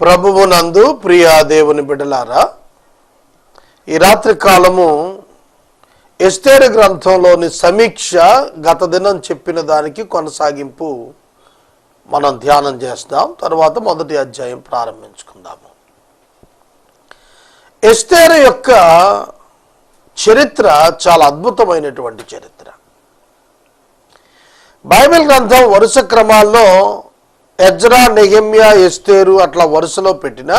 ప్రభువునందు ప్రియా దేవుని బిడ్డలారా ఈ రాత్రి కాలము ఎస్తేరు గ్రంథంలోని సమీక్ష గత దినం చెప్పిన దానికి కొనసాగింపు మనం ధ్యానం చేస్తాం. తర్వాత మొదటి అధ్యాయం ప్రారంభించుకుందాము. ఎస్తేరు యొక్క చరిత్ర చాలా అద్భుతమైనటువంటి చరిత్ర. బైబిల్ గ్రంథం వరుస క్రమాల్లో ఎజ్రా నెహమ్యా ఎస్తేరు అట్లా వరుసలో పెట్టిన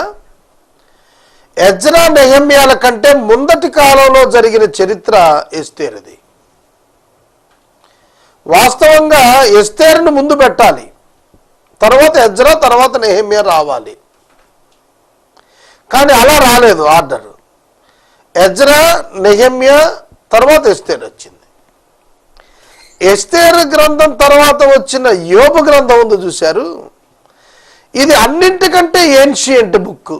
ఎజ్రా నెహమ్యాల కంటే ముందటి కాలంలో జరిగిన చరిత్ర ఎస్తేరుది. వాస్తవంగా ఎస్తేరును ముందు పెట్టాలి. తర్వాత ఎజ్రా తర్వాత నెహమ్యా రావాలి. కానీ అలా రాలేదు ఆర్డర్. ఎజ్రా నెహమ్యా తర్వాత ఎస్తేరు వచ్చింది. ఎస్తేరు గ్రంథం తర్వాత వచ్చిన యోబు గ్రంథం ఉంది చూశారు? ఇది అన్నింటికంటే ఏన్షియంట్ బుక్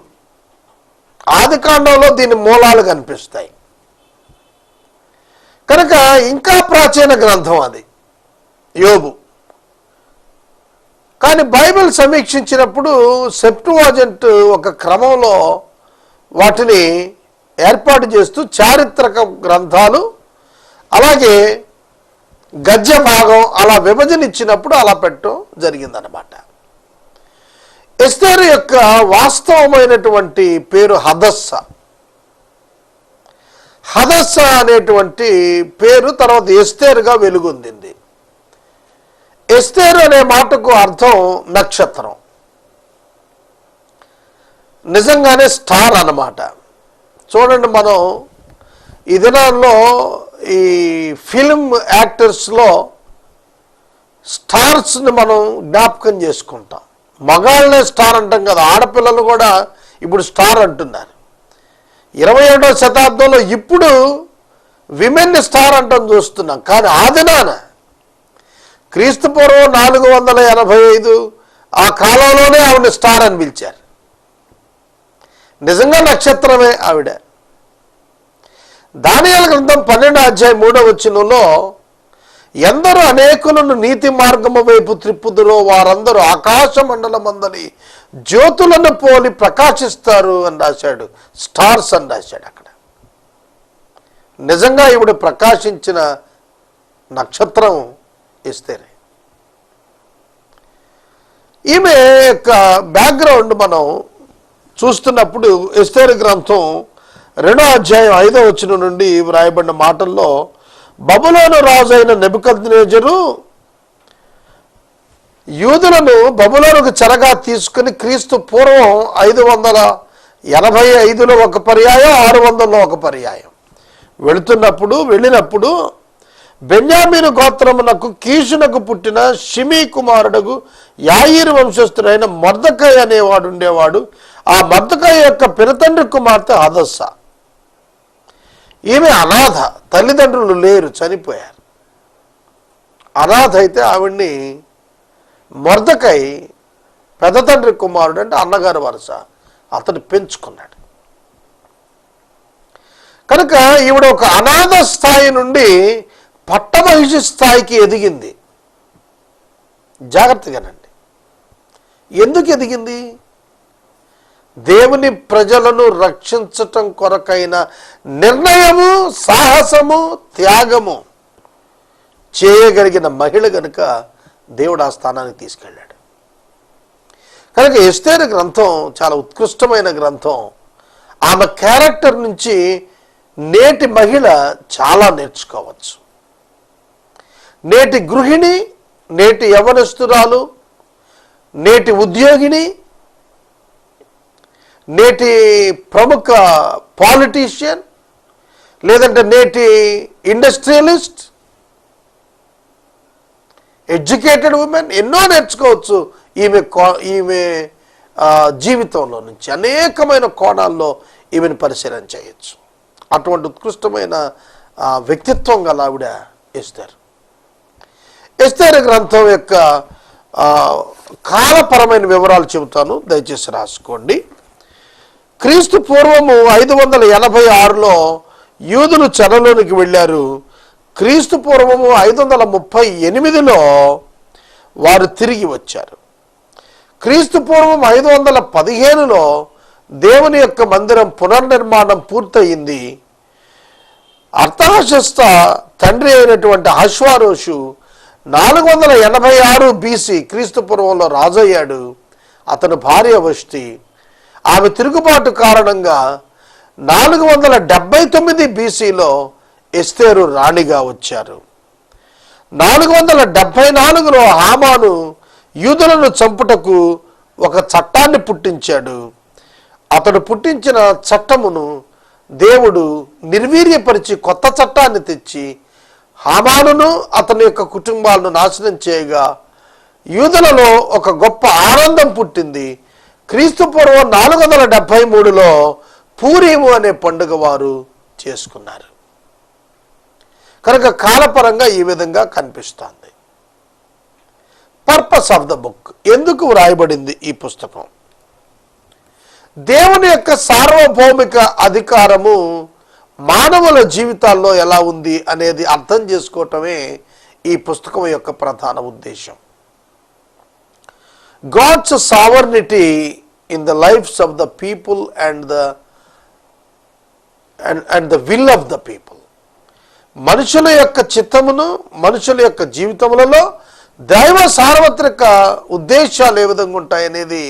ఆదికాండంలో దీని మూలాలు కనిపిస్తాయి. కనుక ఇంకా ప్రాచీన గ్రంథం అది యోబు. కానీ బైబిల్ సమీక్షించినప్పుడు సెప్టువాజెంట్ ఒక క్రమంలో వాటిని ఏర్పాటు చేస్తూ చారిత్రక గ్రంథాలు అలాగే గద్య భాగం అలా విభజన ఇచ్చినప్పుడు అలా పెట్టడం జరిగిందనమాట ఎస్తేరు యొక్క వాస్తవమైనటువంటి పేరు హదస్స. హదస్స అనేటువంటి పేరు తర్వాత ఎస్తేరుగా వెలుగొందింది. ఎస్తేరు అనే మాటకు అర్థం నక్షత్రం. నిజంగానే స్టార్ అన్నమాట. చూడండి మనం ఈ దినాల్లో ఈ ఫిల్మ్ యాక్టర్స్లో స్టార్స్ని మనం జ్ఞాపకం చేసుకుంటాం. మగాళ్ళనే స్టార్ అంటాం కదా ఆడపిల్లలు కూడా ఇప్పుడు స్టార్ అంటున్నారు. ఇరవై ఏడవ శతాబ్దంలో ఇప్పుడు విమెన్ని స్టార్ అంటాం చూస్తున్నాం. కానీ ఆ దినాన క్రీస్తు పూర్వం నాలుగు వందల ఎనభై ఐదు ఆ కాలంలోనే ఆవిడ స్టార్ అని పిలిచారు. నిజంగా నక్షత్రమే ఆవిడ. దానియాల గ్రంథం పన్నెండు అధ్యాయం మూడవ వచ్చినలో ఎందరూ అనేకులను నీతి మార్గము వైపు త్రిప్పుదురో వారందరూ ఆకాశ మండలమందని జ్యోతులను పోలి ప్రకాశిస్తారు అని రాశాడు. స్టార్స్ అని రాశాడు అక్కడ. నిజంగా ఇవిడు ప్రకాశించిన నక్షత్రం ఇస్తేనే ఈమె యొక్క బ్యాక్గ్రౌండ్ మనం చూస్తున్నప్పుడు ఎస్తేరు గ్రంథం రెండో అధ్యాయం ఐదో వచ్చిన నుండి వ్రాయబడిన మాటల్లో బబులోను రాజు అయిన నెబుకద్నేజరు యూదులను బబులోనుకు చెరగా తీసుకుని క్రీస్తు పూర్వం ఐదు వందల ఎనభై ఐదులో ఒక పర్యాయం ఆరు వందల్లో ఒక పర్యాయం. వెళుతున్నప్పుడు వెళ్ళినప్పుడు బెన్యామీను గోత్రమునకు కీషునకు పుట్టిన షిమీ కుమారుడు యాయిరు వంశస్థుడైన మర్దకాయ అనేవాడు ఉండేవాడు. ఆ మర్దకాయ యొక్క పినతండ్రి కుమార్తె హదస్స ఈమె అనాథ. తల్లిదండ్రులు లేరు చనిపోయారు. అనాథ అయితే ఆవిడ్ని మర్దకై పెద్ద తండ్రి కుమారుడు అంటే అన్నగారి వరుస అతను పెంచుకున్నాడు. కనుక ఈవిడ ఒక అనాథ స్థాయి నుండి పట్టమహిషి స్థాయికి ఎదిగింది. జాగ్రత్తగానండి. ఎందుకు ఎదిగింది? దేవుని ప్రజలను రక్షించటం కొరకైన నిర్ణయము సాహసము త్యాగము చేయగలిగిన మహిళ గనుక దేవుడు ఆ స్థానానికి తీసుకెళ్ళాడు. కనుక ఎస్తేరు గ్రంథం చాలా ఉత్కృష్టమైన గ్రంథం. ఆమె క్యారెక్టర్ నుంచి నేటి మహిళ చాలా నేర్చుకోవచ్చు. నేటి గృహిణి నేటి యవనస్తురాలు నేటి ఉద్యోగిని నేటి ప్రముఖ పాలిటీషియన్ లేదంటే నేటి ఇండస్ట్రియలిస్ట్ ఎడ్యుకేటెడ్ ఉమెన్ ఎన్నో నేర్చుకోవచ్చు ఈమె కో- ఈమె జీవితంలో నుంచి. అనేకమైన కోణాల్లో ఈమెను పరిశీలన చేయొచ్చు. అటువంటి ఉత్కృష్టమైన వ్యక్తిత్వం గల ఆవిడ ఎస్తారు. ఎస్తేరు గ్రంథం యొక్క కాలపరమైన వివరాలు చెబుతాను. దయచేసి రాసుకోండి. క్రీస్తు పూర్వము ఐదు వందల ఎనభై ఆరులో యూదులు చెరలోనికి వెళ్ళారు. క్రీస్తు పూర్వము ఐదు వందల ముప్పై ఎనిమిదిలో వారు తిరిగి వచ్చారు. క్రీస్తు పూర్వం ఐదు వందల పదిహేనులో దేవుని యొక్క మందిరం పునర్నిర్మాణం పూర్తయింది. అర్థహశస్త తండ్రి అయినటువంటి హశ్వారోషు నాలుగు వందల ఎనభై ఆరు బీసీ క్రీస్తు పూర్వంలో రాజయ్యాడు. అతను భార్య వష్టి ఆమె తిరుగుబాటు కారణంగా నాలుగు వందల డెబ్బై తొమ్మిది బీసీలో ఎస్తేరు రాణిగా వచ్చారు. నాలుగు వందల డెబ్బై నాలుగులో హామాను యూదులను చంపుటకు ఒక చట్టాన్ని పుట్టించాడు. అతడు పుట్టించిన చట్టమును దేవుడు నిర్వీర్యపరిచి కొత్త చట్టాన్ని తెచ్చి హామానును అతని యొక్క కుటుంబాలను నాశనం చేయగా యూదులలో ఒక గొప్ప ఆనందం పుట్టింది. క్రీస్తు పూర్వం నాలుగు వందల డెబ్భై మూడులో పూరీము అనే పండుగ వారు చేసుకున్నారు. కనుక కాలపరంగా ఈ విధంగా కనిపిస్తోంది. పర్పస్ ఆఫ్ ద బుక్ ఎందుకు వ్రాయబడింది ఈ పుస్తకం? దేవుని యొక్క సార్వభౌమిక అధికారము మానవుల జీవితాల్లో ఎలా ఉంది అనేది అర్థం చేసుకోవటమే ఈ పుస్తకం యొక్క ప్రధాన ఉద్దేశం. God's sovereignty in the lives of the people and the and and the will of the people మనుషుల యొక్క చిత్తమును మనుషుల యొక్క జీవితములలో దైవ సార్వత్రిక ఉద్దేశాలు ఏ విధంగా ఉంటాయనేది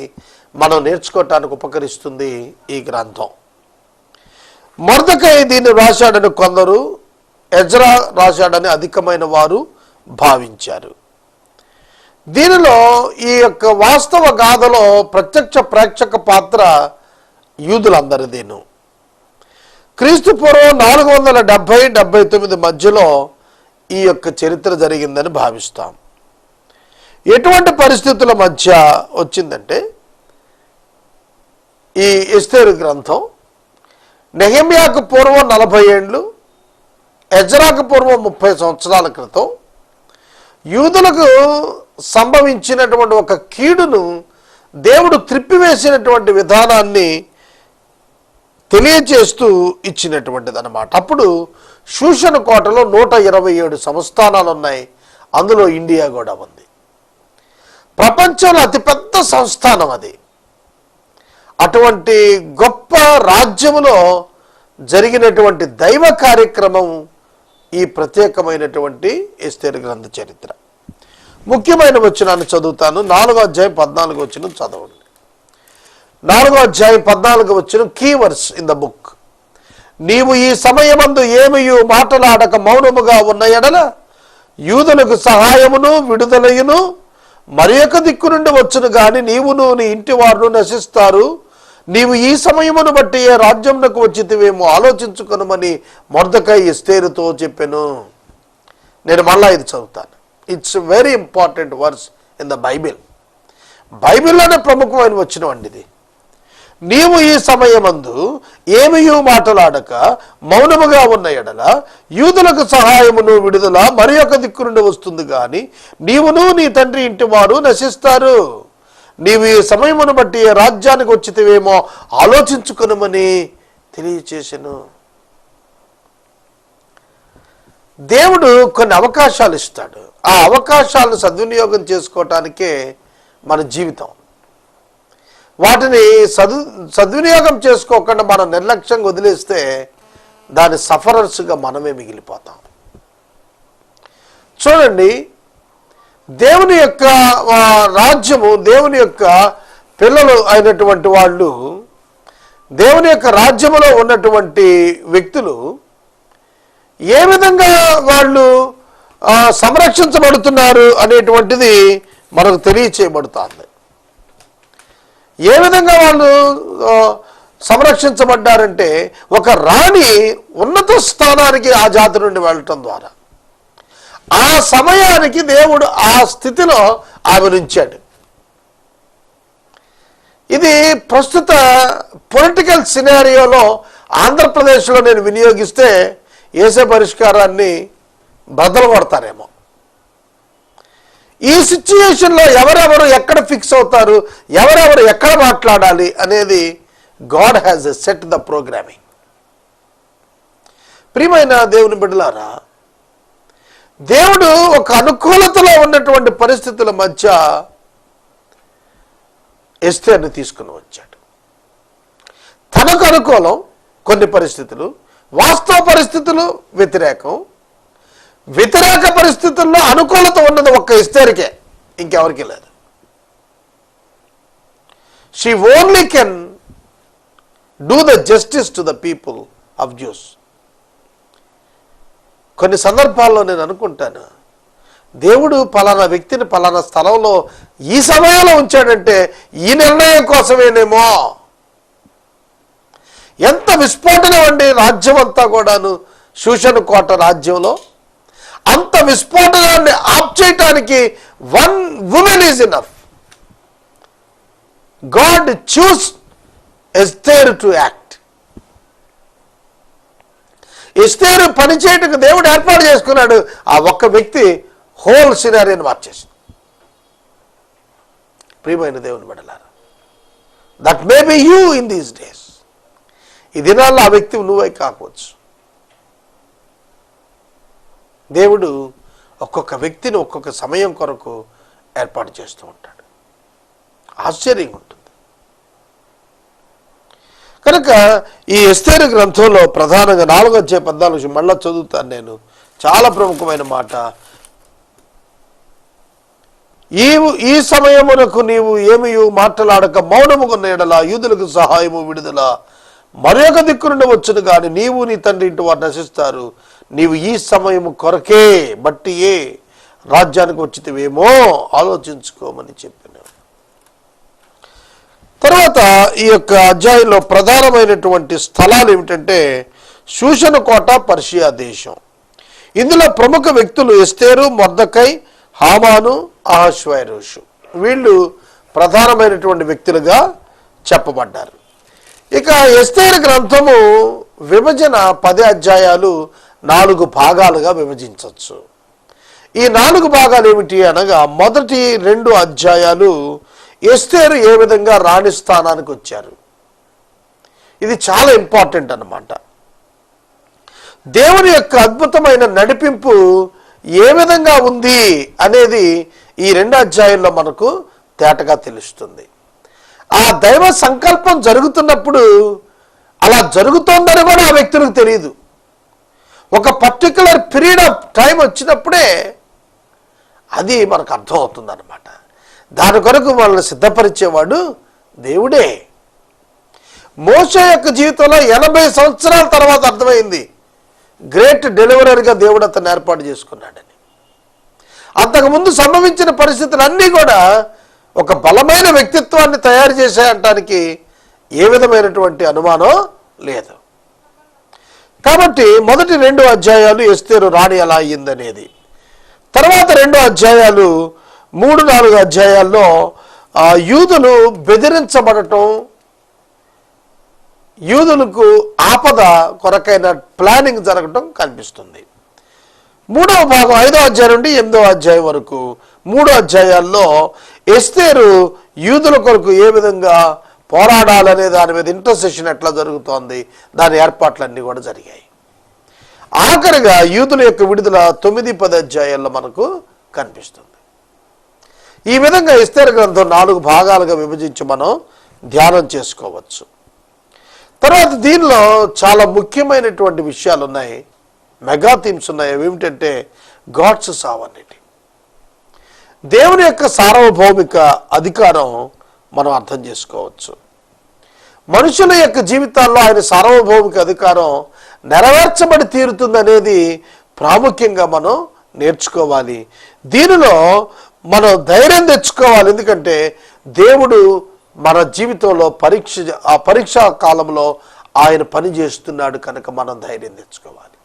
మనం నేర్చుకోవటానికి ఉపకరిస్తుంది ఈ గ్రంథం. మొరదకై దీన్ని రాశాడని కొందరు ఎజ్రా రాశాడని అధికమైన వారు భావించారు. దీనిలో ఈ యొక్క వాస్తవ గాథలో ప్రత్యక్ష ప్రేక్షక పాత్ర యూదులందరిదీను. క్రీస్తు పూర్వం నాలుగు వందల డెబ్భై డెబ్బై తొమ్మిది మధ్యలో ఈ యొక్క చరిత్ర జరిగిందని భావిస్తాం. ఎటువంటి పరిస్థితుల మధ్య వచ్చిందంటే ఈ ఎస్తేరు గ్రంథం నెహమ్యాకు పూర్వం నలభై ఏండ్లు ఎజ్రాకు పూర్వం ముప్పై సంవత్సరాల క్రితం యూదులకు సంభవించినటువంటి ఒక కీడును దేవుడు త్రిప్పివేసినటువంటి విధానాన్ని తెలియచేస్తూ ఇచ్చినటువంటిది అనమాట అప్పుడు శూషణ కోటలో నూట ఇరవై ఏడు సంస్థానాలు ఉన్నాయి. అందులో ఇండియా కూడా ఉంది. ప్రపంచంలో అతిపెద్ద సంస్థానం అది. అటువంటి గొప్ప రాజ్యములో జరిగినటువంటి దైవ కార్యక్రమం ఈ ప్రత్యేకమైనటువంటి ఎస్తేరు గ్రంథ చరిత్ర. ముఖ్యమైన వచ్చినాన్ని చదువుతాను. నాలుగో అధ్యాయం పద్నాలుగు వచ్చిన చదవండి. నాలుగో అధ్యాయం పద్నాలుగు వచ్చిన కీవర్స్ ఇన్ ద బుక్ నీవు ఈ సమయమందు ఏమియు మాటలాడక మౌనముగా ఉన్న ఎడల యూదులకు సహాయమును విడుదలయును మరి యొక్క దిక్కు నుండి వచ్చును గాని నీవును నీ ఇంటి వారును నశిస్తారు. నీవు ఈ సమయమును బట్టి ఏ రాజ్యమునకు వచ్చితివేమో ఆలోచించుకొనమని మొర్దకై ఇస్తేరుతో చెప్పాను. నేను మళ్ళా ఇది చదువుతాను. It's very important verse in the Bible బైబిల్లోనే ప్రముఖమైన వచ్చిన ఇది. నీవు ఈ సమయమందు ఏమియూ మాటలాడక మౌనముగా ఉన్న ఎడల యూదులకు సహాయమును విడుదల మరి ఒక దిక్కు నుండి వస్తుంది కానీ నీవును నీ తండ్రి ఇంటి వారు నశిస్తారు. నీవు ఈ సమయమును బట్టి ఏ రాజ్యానికి వచ్చితేవేమో ఆలోచించుకునమని తెలియచేసెను. దేవుడు కొన్ని అవకాశాలు ఇస్తాడు. ఆ అవకాశాలను సద్వినియోగం చేసుకోవటానికే మన జీవితం. వాటిని సదు సద్వినియోగం చేసుకోకుండా మనం నిర్లక్ష్యంగా వదిలేస్తే దాని సఫరర్స్గా మనమే మిగిలిపోతాం. చూడండి దేవుని యొక్క రాజ్యము దేవుని యొక్క పిల్లలు అయినటువంటి వాళ్ళు దేవుని యొక్క రాజ్యములో ఉన్నటువంటి వ్యక్తులు ఏ విధంగా వాళ్ళు సంరక్షించబడుతున్నారు అనేటువంటిది మనకు తెలియచేయబడుతుంది. ఏ విధంగా వాళ్ళు సంరక్షించబడ్డారంటే ఒక రాణి ఉన్నత స్థానానికి ఆ జాతి నుండి వెళ్ళటం ద్వారా. ఆ సమయానికి దేవుడు ఆ స్థితిలో ఆవిరించాడు. ఇది ప్రస్తుత పొలిటికల్ సినారియోలో ఆంధ్రప్రదేశ్లో నేను వినియోగిస్తే ఏసే పరిష్కారాన్ని బద్దలు కొడతారేమో ఈ సిచ్యుయేషన్లో ఎవరెవరు ఎక్కడ ఫిక్స్ అవుతారు ఎవరెవరు ఎక్కడ మాట్లాడాలి అనేది God has set the programming. ప్రియమైన దేవుని బిడ్డలారా దేవుడు ఒక అనుకూలతలో ఉన్నటువంటి పరిస్థితుల మధ్య ఎస్తేర్ని తీసుకుని వచ్చాడు. తనకు అనుకూలం కొన్ని పరిస్థితులు వాస్తవ పరిస్థితులు వ్యతిరేకం. వ్యతిరేక పరిస్థితుల్లో అనుకూలత ఉన్నది ఒక్క ఇస్తేరికే ఇంకెవరికి లేదు. She only can do the justice to the people of Jews కొన్ని సందర్భాల్లో నేను అనుకుంటాను దేవుడు పలానా వ్యక్తిని పలానా స్థలంలో ఈ సమయంలో ఉంచాడంటే ఈ నిర్ణయం కోసమేనేమో ఎంత విస్ఫోటనం అండి రాజ్యం అంతా కూడాను? శూషణ కోట రాజ్యంలో. అంత విస్ఫోటనాన్ని ఆప్ చేయటానికి one woman is enough. God chooses Esther to act. Esther పనిచేయటకు దేవుడు ఏర్పాటు చేసుకున్నాడు. ఆ ఒక్క వ్యక్తి హోల్ సినారీని మార్చేసి ప్రియమైన దేవుని బడలారు that may be you in these days. ఈ దినాల్లో ఆ వ్యక్తి నువ్వై కాకపోవచ్చు దేవుడు ఒక్కొక్క వ్యక్తిని ఒక్కొక్క సమయం కొరకు ఏర్పాటు చేస్తూ ఉంటాడు. ఆశ్చర్యంగా ఉంటుంది. కనుక ఈ ఎస్తేరు గ్రంథంలో ప్రధానంగా నాలుగు వచ్చే పద్నాలుగు మళ్ళా చదువుతాను నేను. చాలా ప్రముఖమైన మాట. ఈ ఈ సమయమునకు నీవు ఏమి మాట్లాడక మౌనముగా ఎడల యూదులకు సహాయము విడుదల. మరొక దిక్కు నుండి వచ్చును కానీ నీవు నీ తండ్రి ఇంటి వారు నశిస్తారు. నీవు ఈ సమయము కొరకే బట్టి ఏ రాజ్యానికి వచ్చితేవేమో ఆలోచించుకోమని చెప్పిన తర్వాత ఈ యొక్క అధ్యాయంలో ప్రధానమైనటువంటి స్థలాలు ఏమిటంటే శూషణ కోట పర్షియా దేశం. ఇందులో ప్రముఖ వ్యక్తులు ఎస్తేరు మొర్దకై హామాను ఆహశ్వైరుషు వీళ్ళు ప్రధానమైనటువంటి వ్యక్తులుగా చెప్పబడ్డారు. ఇక ఎస్తేర్ గ్రంథము విభజన పది అధ్యాయాలు నాలుగు భాగాలుగా విభజించవచ్చు. ఈ నాలుగు భాగాలు ఏమిటి అనగా మొదటి రెండు అధ్యాయాలు ఎస్తేరు ఏ విధంగా రాణి స్థానానికి వచ్చారు. ఇది చాలా ఇంపార్టెంట్ అనమాట దేవుని యొక్క అద్భుతమైన నడిపింపు ఏ విధంగా ఉంది అనేది ఈ రెండు అధ్యాయంలో మనకు తేటగా తెలుస్తుంది. ఆ దైవ సంకల్పం జరుగుతున్నప్పుడు అలా జరుగుతోందని కూడా ఆ వ్యక్తులకు తెలియదు. ఒక పర్టికులర్ పీరియడ్ ఆఫ్ టైం వచ్చినప్పుడే అది మనకు అర్థమవుతుంది అనమాట దాని కొరకు మనల్ని సిద్ధపరిచేవాడు దేవుడే. మోస యొక్క జీవితంలో ఎనభై సంవత్సరాల తర్వాత అర్థమైంది. గ్రేట్ డెలివరీగా దేవుడు అతను ఏర్పాటు చేసుకున్నాడని. అంతకుముందు సంభవించిన పరిస్థితులన్నీ కూడా ఒక బలమైన వ్యక్తిత్వాన్ని తయారు చేసేయటానికి ఏ విధమైనటువంటి అనుమానం లేదు. కాబట్టి మొదటి రెండు అధ్యాయాలు ఎస్తేరు రాణి ఎలా అయ్యిందనేది. తర్వాత రెండు అధ్యాయాలు మూడు నాలుగు అధ్యాయాల్లో యూదులు బెదిరించబడటం యూదులకు ఆపద కొరకైన ప్లానింగ్ జరగటం కనిపిస్తుంది. మూడవ భాగం ఐదో అధ్యాయం నుండి ఎనిమిదవ అధ్యాయం వరకు మూడో అధ్యాయాల్లో ఎస్తేరు యూదుల కొరకు ఏ విధంగా పోరాడాలనే దాని మీద ఇంటర్సెషన్ ఎట్లా జరుగుతోంది? దాని ఏర్పాట్లన్నీ కూడా జరిగాయి. ఆఖరిగా యూదుల యొక్క విడుదల తొమ్మిది పది అధ్యాయాల్లో మనకు కనిపిస్తుంది. ఈ విధంగా ఇస్తేర గ్రంథం నాలుగు భాగాలుగా విభజించి మనం ధ్యానం చేసుకోవచ్చు. తర్వాత దీనిలో చాలా ముఖ్యమైనటువంటి విషయాలు ఉన్నాయి మెగా థీమ్స్ ఉన్నాయి. అవి ఏమిటంటే గాడ్స్ సావర్నిటీ దేవుని యొక్క సార్వభౌమిక అధికారం మనం అర్థం చేసుకోవచ్చు. మనుషుల యొక్క జీవితాల్లో ఆయన సార్వభౌమిక అధికారం నెరవేర్చబడి తీరుతుందనేది ప్రాముఖ్యంగా మనం నేర్చుకోవాలి. దీనిలో మనం ధైర్యం తెచ్చుకోవాలి. ఎందుకంటే దేవుడు మన జీవితంలో పరీక్ష ఆ పరీక్షా కాలంలో ఆయన పని చేస్తున్నాడు కనుక మనం ధైర్యం తెచ్చుకోవాలి.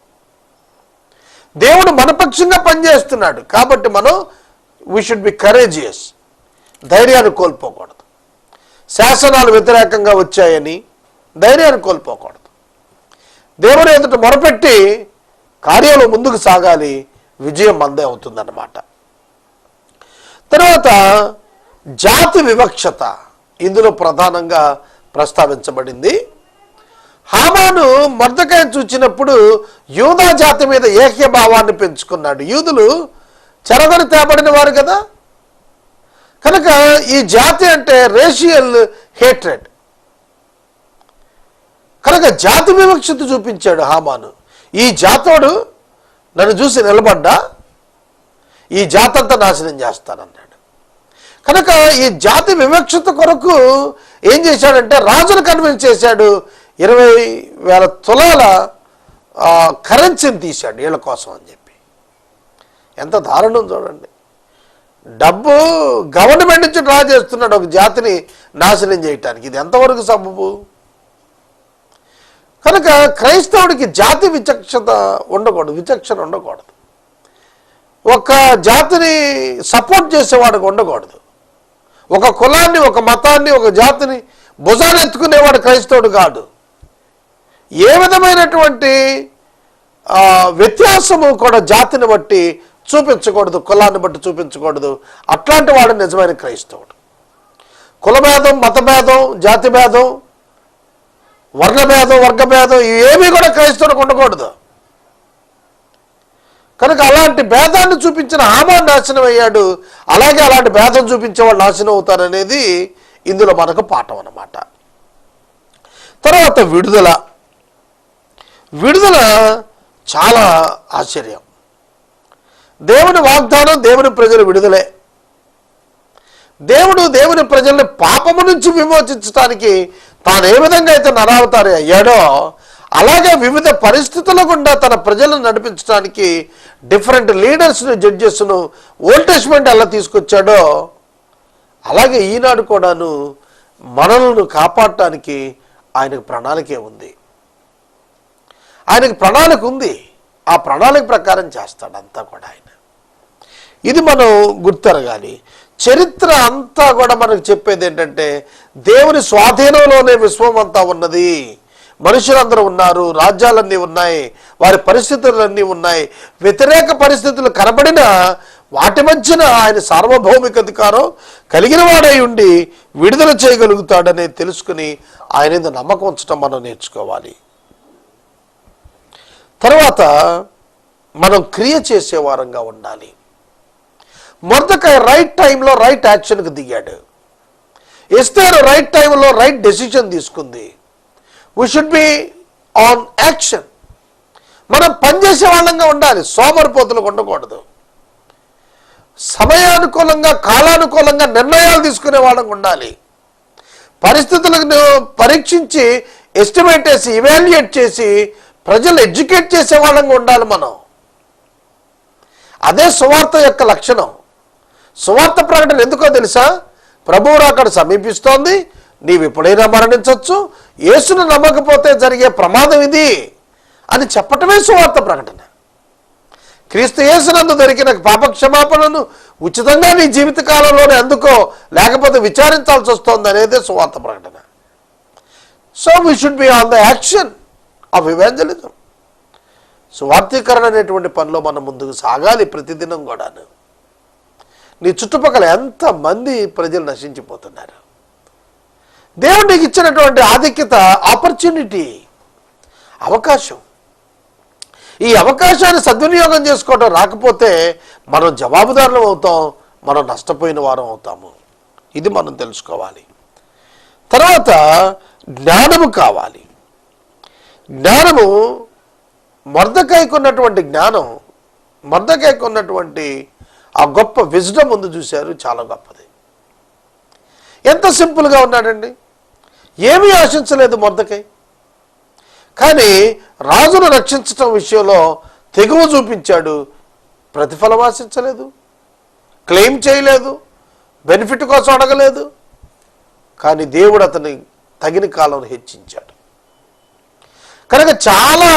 దేవుడు మన పక్షంగా పనిచేస్తున్నాడు కాబట్టి మనం వీ షుడ్ బి కరేజియస్ ధైర్యాన్ని కోల్పోకూడదు. శాసనాలు వ్యతిరేకంగా వచ్చాయని ధైర్యాన్ని కోల్పోకూడదు. దేవుని ఎదుట మొరపెట్టి కార్యాలు ముందుకు సాగాలి విజయం మందే అవుతుందన్నమాట. తర్వాత జాతి వివక్షత ఇందులో ప్రధానంగా ప్రస్తావించబడింది. హామాను మర్దకాయ చూచినప్పుడు యూదా జాతి మీద ఏక్యభావాన్ని పెంచుకున్నాడు. యూదులు చెరగొని తేబడిన వారు కదా. కనుక ఈ జాతి అంటే రేషియల్ హేట్రెడ్ కనుక జాతి వివక్షత చూపించాడు హామాను. ఈ జాతోడు నన్ను చూసి నిలబడ్డా ఈ జాతంతా నాశనం చేస్తానన్నాడు. కనుక ఈ జాతి వివక్షత కొరకు ఏం చేశాడంటే రాజును కన్విన్స్ చేశాడు. ఇరవై వేల తులాల కరెన్సీని తీశాడు వీళ్ళ కోసం అని చెప్పి. ఎంత దారుణం చూడండి. డబ్బు గవర్నమెంట్ నుంచి డ్రా చేస్తున్నాడు ఒక జాతిని నాశనం చేయటానికి. ఇది ఎంతవరకు సబబు? కనుక క్రైస్తవుడికి జాతి విచక్షత ఉండకూడదు విచక్షణ ఉండకూడదు. ఒక జాతిని సపోర్ట్ చేసేవాడికి ఉండకూడదు. ఒక కులాన్ని ఒక మతాన్ని ఒక జాతిని భుజాన్ని ఎత్తుకునేవాడు క్రైస్తవుడు కాదు. ఏ విధమైనటువంటి వ్యత్యాసము కూడా జాతిని బట్టి చూపించకూడదు కులాన్ని బట్టి చూపించకూడదు. అట్లాంటి వాడు నిజమైన క్రైస్తవుడు. కులభేదం మతభేదం జాతి భేదం వర్ణభేదం వర్గభేదం ఇవేమీ కూడా క్రైస్తవుడికి ఉండకూడదు. కనుక అలాంటి భేదాన్ని చూపించిన ఆమా నాశనం అయ్యాడు. అలాగే అలాంటి భేదం చూపించే నాశనం అవుతారనేది ఇందులో మనకు పాఠం అన్నమాట. తర్వాత విడుదల. విడుదల చాలా ఆశ్చర్యం. దేవుని వాగ్దానం దేవుని ప్రజలు విడుదలే. దేవుడు దేవుని ప్రజల్ని పాపము నుంచి విమోచించడానికి తాను ఏ విధంగా అయితే నరావతారి అయ్యాడో అలాగే వివిధ పరిస్థితుల గుండా తన ప్రజలను నడిపించడానికి డిఫరెంట్ లీడర్స్ను జడ్జెస్ను ఓల్టేజ్మెంట్ ఎలా తీసుకొచ్చాడో అలాగే ఈనాడు కూడాను మనలను కాపాడటానికి ఆయనకు ప్రణాళికే ఉంది. ఆయనకు ప్రణాళిక ఉంది. ఆ ప్రణాళిక ప్రకారం చేస్తాడు అంతా కూడా ఆయన. ఇది మనం గుర్తెరగాలి. చరిత్ర అంతా కూడా మనకు చెప్పేది ఏంటంటే దేవుని స్వాధీనంలోనే విశ్వం అంతా ఉన్నది. మనుషులందరూ ఉన్నారు రాజ్యాలన్నీ ఉన్నాయి వారి పరిస్థితులన్నీ ఉన్నాయి. వ్యతిరేక పరిస్థితులు కనబడినా వాటి మధ్యన ఆయన సార్వభౌమిక అధికారం కలిగిన వాడై ఉండి విడుదల చేయగలుగుతాడని తెలుసుకుని ఆయన మీద నమ్మకం ఉంచడం మనం నేర్చుకోవాలి. తర్వాత మనం క్రియ చేసే వారంగా ఉండాలి. మొర్దకాయ రైట్ టైంలో రైట్ యాక్షన్కి దిగాడు. ఎస్తేరు రైట్ టైంలో రైట్ డెసిషన్ తీసుకుంది. We should be on action మనం పనిచేసే వాళ్ళంగా ఉండాలి. సోమరిపోతులు ఉండకూడదు. సమయానుకూలంగా కాలానుకూలంగా నిర్ణయాలు తీసుకునే వాళ్ళంగా ఉండాలి. పరిస్థితులను పరీక్షించి ఎస్టిమేట్ చేసి ఇవాల్యుయేట్ చేసి ప్రజలు ఎడ్యుకేట్ చేసే వాళ్ళంగా ఉండాలి మనం. అదే సువార్త యొక్క లక్షణం. సువార్త ప్రకటన ఎందుకో తెలుసా? ప్రభువు అక్కడ సమీపిస్తోంది. నీవు ఎప్పుడైనా మరణించవచ్చు యేసును నమ్మకపోతే జరిగే ప్రమాదం ఇది అని చెప్పటమే సువార్త ప్రకటన. క్రీస్తు యేసునందు దొరికిన పాపక్షమాపణను ఉచితంగా నీ జీవితకాలంలోనే అందుకో లేకపోతే విచారించాల్సి వస్తుంది అనేది సువార్త ప్రకటన. So we should be on the action of evangelism సువార్థీకరణ అనేటువంటి పనిలో మనం ముందుకు సాగాలి ప్రతిదినం కూడాను. నీ చుట్టుపక్కల ఎంతమంది ప్రజలు నశించిపోతున్నారు? దేవుడు నీకు ఇచ్చినటువంటి ఆధిక్యత ఆపర్చునిటీ అవకాశం. ఈ అవకాశాన్ని సద్వినియోగం చేసుకోవడం రాకపోతే మనం జవాబుదారులం అవుతాం మనం నష్టపోయిన వారం అవుతాము. ఇది మనం తెలుసుకోవాలి. తర్వాత జ్ఞానము కావాలి. జ్ఞానము మర్దకైకున్నటువంటి జ్ఞానం మర్దకైకున్నటువంటి ఆ గొప్ప విజ్డమ్ ముందు చూశారు చాలా గొప్పది. ఎంత సింపుల్గా ఉన్నాడండి? ఏమీ ఆశించలేదు మొద్దకై కానీ రాజును రక్షించటం విషయంలో తెగువ చూపించాడు. ప్రతిఫలం ఆశించలేదు. క్లెయిమ్ చేయలేదు. బెనిఫిట్ కోసం అడగలేదు. కానీ దేవుడు అతని తగిన కాలం హెచ్చించాడు. కనుక చాలా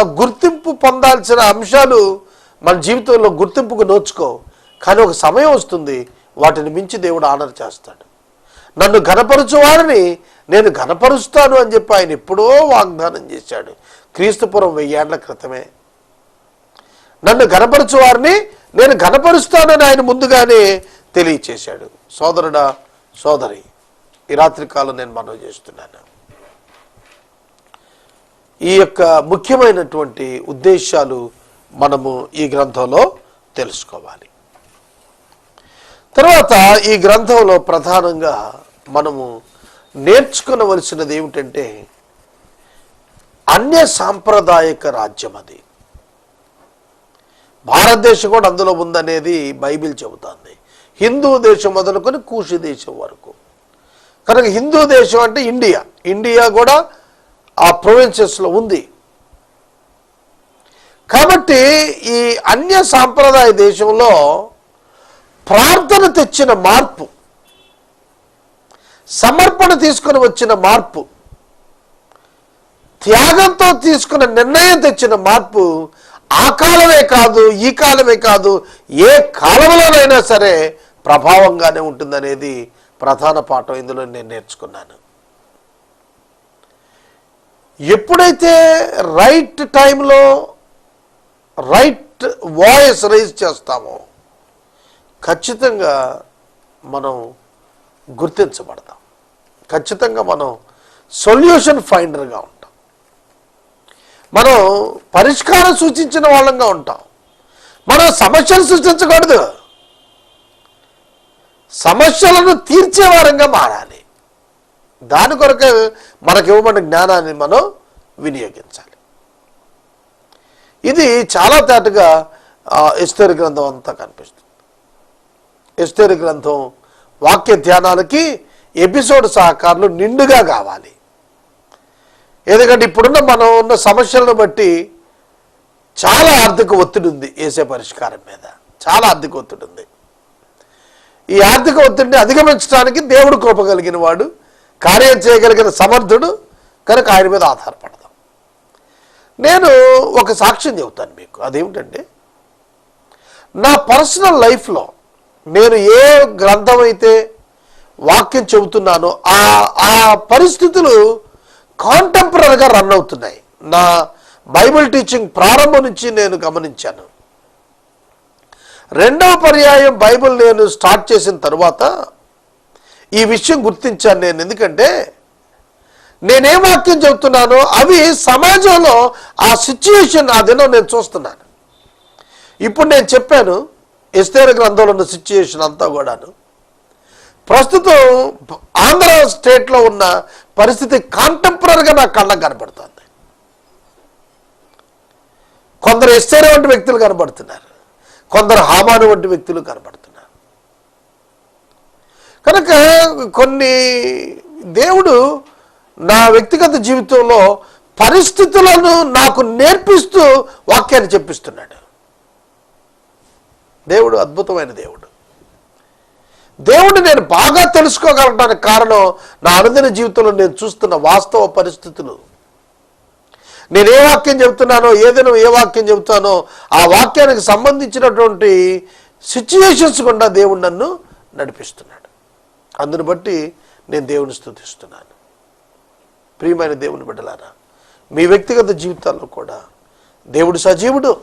గుర్తింపు పొందాల్సిన అంశాలు మన జీవితంలో గుర్తింపుకు నోచుకో. కానీ ఒక సమయం వస్తుంది వాటిని మించి దేవుడు ఆనర్ చేస్తాడు. నన్ను ఘనపరచువాడిని నేను ఘనపరుస్తాను అని చెప్పి ఆయన ఎప్పుడో వాగ్దానం చేశాడు. క్రీస్తుపురం వెయ్యేండ్ల క్రితమే. నన్ను ఘనపరచువారిని నేను ఘనపరుస్తానని ఆయన ముందుగానే తెలియచేశాడు. సోదరుడా సోదరి ఈ రాత్రి కాలం నేను మనవి చేస్తున్నాను. ఈ యొక్క ముఖ్యమైనటువంటి ఉద్దేశాలు మనము ఈ గ్రంథంలో తెలుసుకోవాలి. తర్వాత ఈ గ్రంథంలో ప్రధానంగా మనము నేర్చుకునవలసినది ఏమిటంటే అన్య సాంప్రదాయక రాజ్యం అది. భారతదేశం కూడా అందులో ఉందనేది బైబిల్ చెబుతుంది. హిందూ దేశం మొదలుకొని కూషి దేశం వరకు. కనుక హిందూ దేశం అంటే ఇండియా. ఇండియా కూడా ఆ ప్రొవిన్సెస్లో ఉంది. కాబట్టి ఈ అన్య సాంప్రదాయ దేశంలో ప్రార్థన తెచ్చిన మార్పు సమర్పణ తీసుకుని వచ్చిన మార్పు త్యాగంతో తీసుకున్న నిర్ణయం తెచ్చిన మార్పు ఆ కాలమే కాదు ఈ కాలమే కాదు ఏ కాలంలోనైనా సరే ప్రభావంగానే ఉంటుందనేది ప్రధాన పాఠం ఇందులో నేను నేర్చుకున్నాను. ఎప్పుడైతే రైట్ టైంలో రైట్ వాయిస్ రైజ్ చేస్తామో. ఖచ్చితంగా మనం గుర్తించబడతాం. ఖచ్చితంగా మనం సొల్యూషన్ ఫైండర్గా ఉంటాం. మనం పరిష్కారం సూచించిన వాళ్ళంగా ఉంటాం. మనం సమస్యలు సృష్టించకూడదు. సమస్యలను తీర్చేవారంగా మారాలి. దాని కొరకే మనకి ఇవ్వబడిన జ్ఞానాన్ని మనం వినియోగించాలి. ఇది చాలా తేటగా ఎస్తేరు గ్రంథం అంతా కనిపిస్తుంది. ఎస్తేరు గ్రంథం వాక్య ధ్యానాలకి ఎపిసోడ్ సహకారులు నిండుగా కావాలి. ఎందుకంటే ఇప్పుడున్న మనం ఉన్న సమస్యలను బట్టి చాలా ఆర్థిక ఒత్తిడి ఉంది వేసే పరిష్కారం మీద. చాలా ఆర్థిక ఒత్తిడి ఉంది. ఈ ఆర్థిక ఒత్తిడిని అధిగమించడానికి దేవుడు కృప కలిగిన వాడు కార్యం చేయగలిగిన సమర్థుడు కనుక ఆయన మీద ఆధారపడదు నేను ఒక సాక్ష్యం చెబుతాను మీకు. అదేమిటంటే నా పర్సనల్ లైఫ్లో నేను ఏ గ్రంథం అయితే వాక్యం చెబుతున్నానో ఆ ఆ పరిస్థితులు కాంటెంపరీగా రన్ అవుతున్నాయి. నా బైబిల్ టీచింగ్ ప్రారంభం నుంచి నేను గమనించాను. రెండవ పర్యాయం బైబిల్ నేను స్టార్ట్ చేసిన తర్వాత ఈ విషయం గుర్తించాను నేను. ఎందుకంటే నేనేం వాక్యం చెబుతున్నానో అవి సమాజంలో ఆ సిచ్యుయేషన్ ఆ దినం నేను చూస్తున్నాను. ఇప్పుడు నేను చెప్పాను ఎస్తేర గ్రంథంలో ఉన్న సిచ్యుయేషన్ అంతా కూడాను. ప్రస్తుతం ఆంధ్ర స్టేట్లో ఉన్న పరిస్థితి కాంటెంపరీగా నా కళ్ళకు కనబడుతుంది కొందరు ఎస్తేర వంటి వ్యక్తులు కనబడుతున్నారు కొందరు హామాను వంటి వ్యక్తులు కనబడుతున్నారు కనుక కొన్ని దేవుడు నా వ్యక్తిగత జీవితంలో పరిస్థితులను నాకు నేర్పిస్తూ వాక్యాన్ని చెప్పిస్తున్నాడు. దేవుడు అద్భుతమైన దేవుడు. దేవుడు నేను బాగా తెలుసుకోగలటానికి కారణం నా అనుదిన జీవితంలో నేను చూస్తున్న వాస్తవ పరిస్థితులు. నేను ఏ వాక్యం చెబుతున్నానో ఏదైనా ఏ వాక్యం చెబుతానో ఆ వాక్యానికి సంబంధించినటువంటి సిచ్యువేషన్స్ గుండా దేవుడు నన్ను నడిపిస్తున్నాడు. అందుని బట్టి నేను దేవుని స్థుతిస్తున్నాను. ప్రియమైన దేవుని బిడ్డలారా మీ వ్యక్తిగత జీవితాల్లో కూడా దేవుడు సజీవుడు.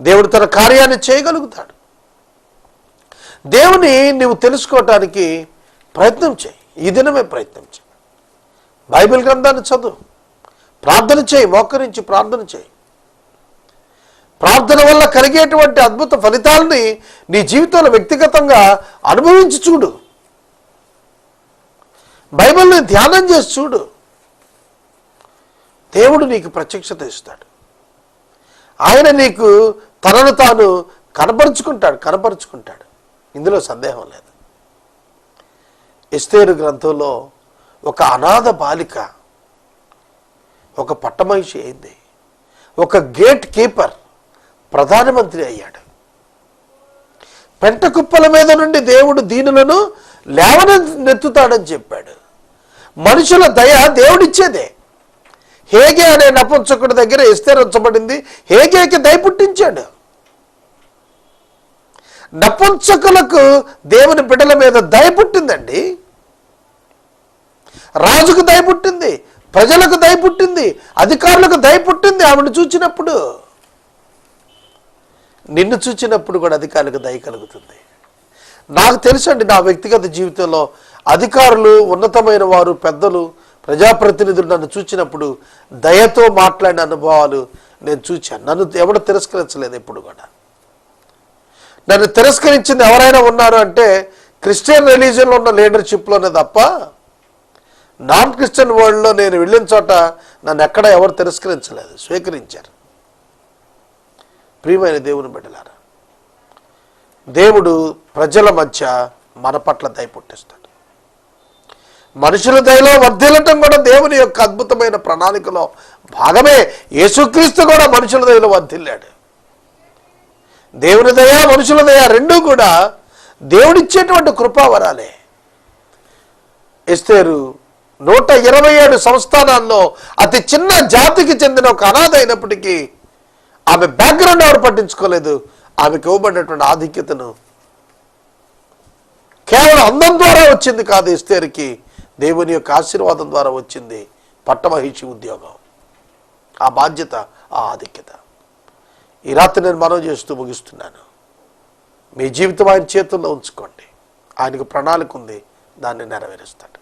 దేవుడు తన కార్యాన్ని చేయగలుగుతాడు. దేవుని నువ్వు తెలుసుకోవటానికి ప్రయత్నం చేయి. ఈ దినమే ప్రయత్నం చేయి. బైబిల్ గ్రంథాన్ని చదువు. ప్రార్థన చేయి మోకరించి ప్రార్థన చేయి. ప్రార్థన వల్ల కలిగేటువంటి అద్భుత ఫలితాలని నీ జీవితంలో వ్యక్తిగతంగా అనుభవించి చూడు. బైబిల్ని ధ్యానం చేసి చూడు. దేవుడు నీకు ప్రత్యక్షత ఇస్తాడు. ఆయన నీకు తనను తాను కనపరుచుకుంటాడు కనపరుచుకుంటాడు. ఇందులో సందేహం లేదు. ఎస్తేరు గ్రంథంలో ఒక అనాథ బాలిక ఒక పట్టమహిషి అయింది. ఒక గేట్ కీపర్ ప్రధానమంత్రి అయ్యాడు. పెంట కుప్పల మీద నుండి దేవుడు దీనులను లేవనెత్తుతాడని చెప్పాడు. మనుషుల దయ దేవుడిచ్చేదే. హేగే అనే నపుంసకుడి దగ్గర విస్తరించబడింది. హేగేకి దయ పుట్టించాడు. నపుంసకులకు దేవుని బిడ్డల మీద దయ పుట్టిందండి. రాజుకు దయ పుట్టింది. ప్రజలకు దయ పుట్టింది. అధికారులకు దయ పుట్టింది ఆవిడ చూచినప్పుడు. నిన్ను చూచినప్పుడు కూడా అధికారులకు దయ కలుగుతుంది. నాకు తెలుసండి నా వ్యక్తిగత జీవితంలో అధికారులు ఉన్నతమైన వారు పెద్దలు ప్రజాప్రతినిధులు నన్ను చూచినప్పుడు దయతో మాట్లాడిన అనుభవాలు నేను చూచాను. నన్ను ఎవడ తిరస్కరించలేదు ఎప్పుడు కూడా. నన్ను తిరస్కరించింది ఎవరైనా ఉన్నారు అంటే క్రిస్టియన్ రిలీజియన్లో ఉన్న లీడర్షిప్లోనే తప్ప నాన్ క్రిస్టియన్ వరల్డ్లో నేను వెళ్ళిన చోట నన్ను ఎక్కడ ఎవరు తిరస్కరించలేదు స్వీకరించారు. ప్రియమైన దేవుని బిడ్డలారా దేవుడు ప్రజల మధ్య మన పట్ల దయ పుట్టిస్తాడు. మనుషుల దయలో వర్ధిల్లటం కూడా దేవుని యొక్క అద్భుతమైన ప్రణాళికలో భాగమే. యేసుక్రీస్తు కూడా మనుషుల దయలో వర్ధిల్లాడు. దేవుని దయ మనుషుల దయ రెండూ కూడా దేవుడిచ్చేటువంటి కృపావరాలే. ఎస్తేరు నూట ఇరవై ఏడు సంస్థానాల్లో అతి చిన్న జాతికి చెందిన ఒక అనాథ అయినప్పటికీ ఆమె బ్యాక్గ్రౌండ్ ఎవరు పట్టించుకోలేదు? ఆమెకు ఇవ్వబడినటువంటి ఆధిక్యతను కేవలం అందం ద్వారా వచ్చింది కాదు ఇస్తేరికి దేవుని యొక్క ఆశీర్వాదం ద్వారా వచ్చింది పట్టమహిషి ఉద్యోగం. ఆ బాధ్యత ఆ ఆధిక్యత. ఈ రాత్రి నేను మనం చేస్తూ ముగిస్తున్నాను. మీ జీవితం ఆయన చేతుల్లో ఉంచుకోండి. ఆయనకు ప్రణాళిక ఉంది. దాన్ని నెరవేరుస్తాడు.